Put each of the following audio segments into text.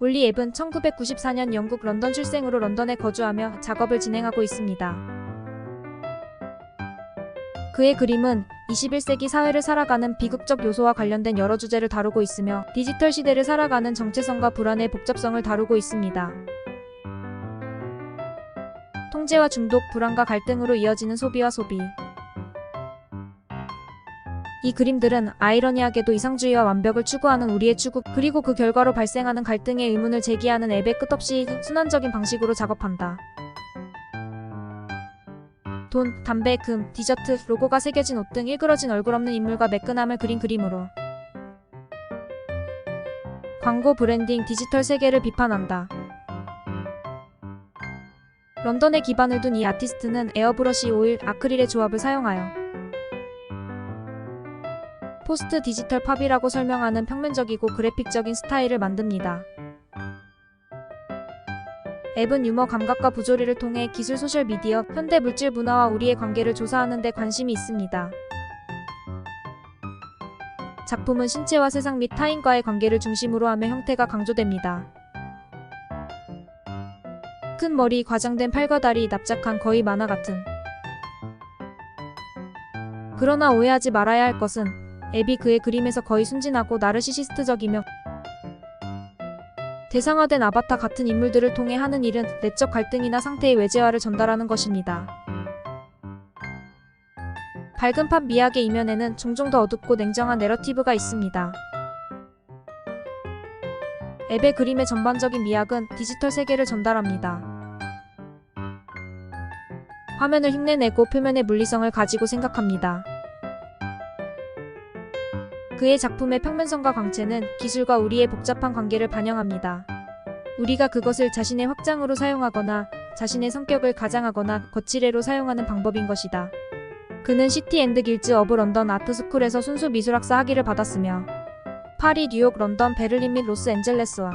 올리 앱은 1994년 영국 런던 출생으로 런던에 거주하며 작업을 진행하고 있습니다. 그의 그림은 21세기 사회를 살아가는 비극적 요소와 관련된 여러 주제를 다루고 있으며 디지털 시대를 살아가는 정체성과 불안의 복잡성을 다루고 있습니다. 통제와 중독, 불안과 갈등으로 이어지는 소비와 소비. 이 그림들은 아이러니하게도 이상주의와 완벽을 추구하는 우리의 추구, 그리고 그 결과로 발생하는 갈등의 의문을 제기하는 앱의 끝없이 순환적인 방식으로 작업한다. 돈, 담배, 금, 디저트, 로고가 새겨진 옷 등 일그러진 얼굴 없는 인물과 매끈함을 그린 그림으로 광고, 브랜딩, 디지털 세계를 비판한다. 런던에 기반을 둔 이 아티스트는 에어브러시 오일, 아크릴의 조합을 사용하여 포스트 디지털 팝이라고 설명하는 평면적이고 그래픽적인 스타일을 만듭니다. 앱은 유머 감각과 부조리를 통해 기술 소셜 미디어, 현대 물질 문화와 우리의 관계를 조사하는 데 관심이 있습니다. 작품은 신체와 세상 및 타인과의 관계를 중심으로 하며 형태가 강조됩니다. 큰 머리, 과장된 팔과 다리, 납작한 거의 만화 같은. 그러나 오해하지 말아야 할 것은 앱이 그의 그림에서 거의 순진하고 나르시시스트적이며 대상화된 아바타 같은 인물들을 통해 하는 일은 내적 갈등이나 상태의 외재화를 전달하는 것입니다. 밝은 팝 미학의 이면에는 종종 더 어둡고 냉정한 내러티브가 있습니다. 앱의 그림의 전반적인 미학은 디지털 세계를 전달합니다. 화면을 흉내내고 표면의 물리성을 가지고 생각합니다. 그의 작품의 평면성과 광채는 기술과 우리의 복잡한 관계를 반영합니다. 우리가 그것을 자신의 확장으로 사용하거나 자신의 성격을 가장하거나 거칠애로 사용하는 방법인 것이다. 그는 시티 앤드 길즈 어브 런던 아트스쿨에서 순수 미술학사 학위를 받았으며 파리, 뉴욕, 런던, 베를린 및 로스앤젤레스와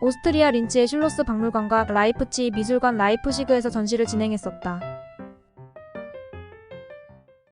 오스트리아 린츠의 슐로스 박물관과 라이프치 미술관 라이프시그에서 전시를 진행했었다.